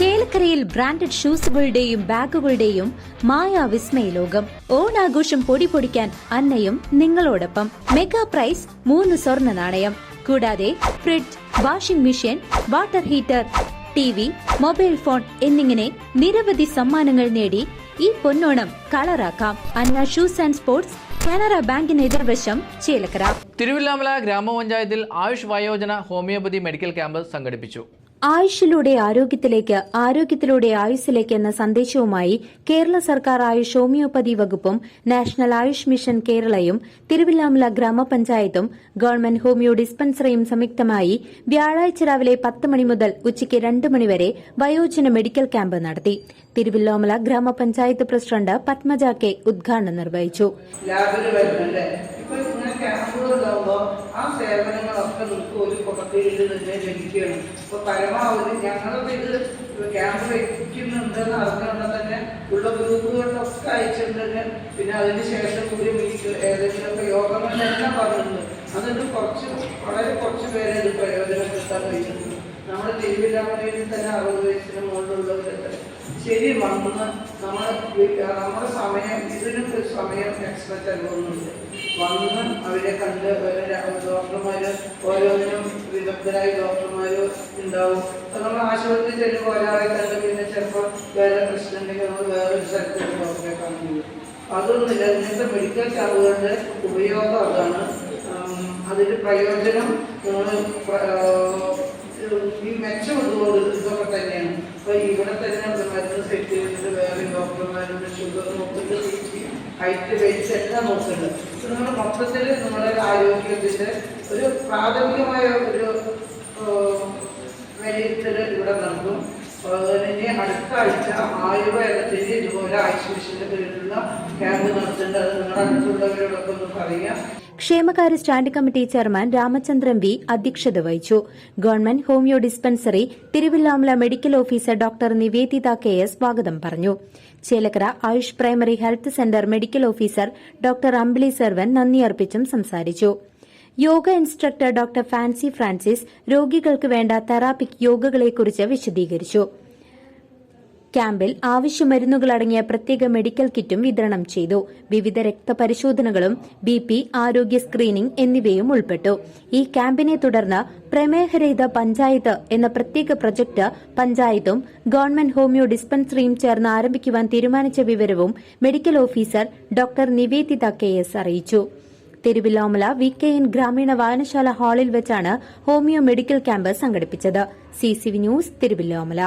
ചേലക്കരയിൽ ബ്രാൻഡഡ് ഷൂസുകളുടെയും ബാഗുകളുടെയും മായ വിസ്മയ ലോകം ഓണാഘോഷം പൊടി പൊടിക്കാൻ അന്നയും നിങ്ങളോടൊപ്പം. മെഗാ പ്രൈസ് മൂന്ന് സ്വർണ നാണയം. കൂടാതെ fridge washing machine water heater T V mobile phone എന്നിങ്ങനെ നിരവധി സമ്മാനങ്ങൾ നേടി ഈ പൊന്നോണം കളറാക്കാം. Anna shoes and sports Canara ബാങ്കിന് എതിർവശം ചേലക്കര. തിരുവില്ലാമല ഗ്രാമപഞ്ചായത്തിൽ ആയുഷ് വയോജന ഹോമിയോപ്പതി മെഡിക്കൽ ക്യാമ്പ് സംഘടിപ്പിച്ചു. ആയുഷിലൂടെ ആരോഗ്യത്തിലേക്ക് ആരോഗ്യത്തിലൂടെ ആയുസ്സിലേക്ക് എന്ന സന്ദേശവുമായി കേരള സർക്കാർ ആയുഷ് ഹോമിയോപ്പതി വകുപ്പും നാഷണൽ ആയുഷ് മിഷൻ കേരളയും തിരുവില്ലാമല ഗ്രാമപഞ്ചായത്തും ഗവൺമെന്റ് ഹോമിയോ ഡിസ്പെൻസറിയും സംയുക്തമായി വ്യാഴാഴ്ച രാവിലെ പത്ത് മണി മുതൽ ഉച്ചയ്ക്ക് രണ്ട് മണിവരെ വയോജന മെഡിക്കൽ ക്യാമ്പ് നടത്തി. തിരുവില്ലാമല ഗ്രാമപഞ്ചായത്ത് പ്രസിഡന്റ് പത്മജ കെ ഉദ്ഘാടനം നിർവഹിച്ചു. ഇപ്പൊ ഇങ്ങനെ ക്യാമ്പുകൾ ആ സേവനങ്ങളൊക്കെ നമുക്ക് ഒരു പുറത്തേക്ക് തന്നെ ലഭിക്കണം ഇപ്പൊ പരമാവധി ഞങ്ങളൊക്കെ ഇത് ക്യാമ്പ് വയ്ക്കുന്നുണ്ടെന്ന് അറിഞ്ഞുകൊണ്ട് തന്നെ ഉള്ള ഗ്രൂപ്പുകളിലൊക്കെ അയച്ചിട്ടുണ്ട്. പിന്നെ അതിന് ശേഷം കൂടി മീറ്റ് ഏതെങ്കിലുമൊക്കെ യോഗങ്ങളെല്ലാം പറഞ്ഞിട്ടുണ്ട് അതുകൊണ്ട് കുറച്ച് വളരെ കുറച്ച് പേരെ ഇത് പ്രയോജനപ്പെടുത്താൻ കഴിയുന്നു നമ്മുടെ തിരുവില്ലാമലയിൽ തന്നെ അറുപത് വയസ്സിന് മുകളിലുള്ളവരൊക്കെ ശരി വന്ന് നമ്മൾ നമ്മുടെ സമയം ഇതിനും ഒരു സമയം എക്സ്ട്രാ ചെലവൊന്നുമില്ല. വന്ന് അവരെ കണ്ട് ഡോക്ടർമാർ ഓരോന്നിനും വിദഗ്ധരായി ഡോക്ടർമാർ ഉണ്ടാവും. അപ്പോൾ നമ്മൾ ആശുപത്രിയിൽ ചെല്ലുമ്പോൾ ഒരാളെ കണ്ട് പിന്നെ ചിലപ്പോൾ വേറെ പ്രശ്നം ഉണ്ടെങ്കിൽ നമ്മൾ വേറൊരു സ്ഥലത്ത് ഡോക്ടറെ കാണുന്നത് അതൊന്നുമില്ല. ഇന്നത്തെ മെഡിക്കൽ ക്യാമ്പുകളുടെ ഉപയോഗം അതാണ്. അതിന്റെ പ്രയോജനം നമ്മൾ ഈ മെച്ചം ഇതുകൊണ്ട് ഇതൊക്കെ തന്നെയാണ്. അപ്പോൾ ഇവിടെ തന്നെ മരുന്ന് സെറ്റ് ഡോക്ടർമാരുണ്ട് ഷുഗർ നോക്കിയിട്ട് ഹൈറ്റ് വെയിറ്റ് എല്ലാം നോക്കുന്നുണ്ട് ഇത് നമ്മൾ മൊത്തത്തിൽ നമ്മുടെ ആരോഗ്യത്തിന്റെ ഒരു പ്രാഥമികമായ ഒരു വിലയിരുത്തൽ ഇവിടെ നൽകും അതുപോലെ തന്നെ അടുത്ത ആഴ്ച ആയുർവേദത്തിന്റെ ഇതുപോലെ ആയുഷ് ക്ഷേമകാര്യ standing committee chairman Ramachandran V അധ്യക്ഷത വഹിച്ചു. Government homoeo dispensary Thiruvilwamala medical officer doctor Niveditha K S സ്വാഗതം പറഞ്ഞു. Chelakkara AYUSH primary health centre medical officer doctor Ambili servant നന്ദി അർപ്പിച്ചും സംസാരിച്ചു. Yoga instructor doctor Fancy Francis രോഗികൾക്ക് വേണ്ട തെറാപ്പിക് യോഗകളെക്കുറിച്ച് വിശദീകരിച്ചു. ക്യാമ്പിൽ ആവശ്യ മരുന്നുകളടങ്ങിയ പ്രത്യേക മെഡിക്കൽ കിറ്റും വിതരണം ചെയ്തു. വിവിധ രക്തപരിശോധനകളും ബി പി ആരോഗ്യ സ്ക്രീനിംഗ് എന്നിവയും ഉൾപ്പെട്ടു. ഈ ക്യാമ്പിനെ തുടർന്ന് പ്രമേഹരഹിത പഞ്ചായത്ത് എന്ന പ്രത്യേക പ്രൊജക്ട് പഞ്ചായത്തും ഗവൺമെന്റ് ഹോമിയോ ഡിസ്പെൻസറിയും ചേർന്ന് ആരംഭിക്കുവാൻ തീരുമാനിച്ച വിവരവും medical officer doctor Niveditha K S അറിയിച്ചു. തിരുവില്ലോമല വി കെ എൻ ഗ്രാമീണ വായനശാല ഹാളിൽ വെച്ചാണ് ഹോമിയോ മെഡിക്കൽ ക്യാമ്പ് സംഘടിപ്പിച്ചത്. C news Thiruvilwamala.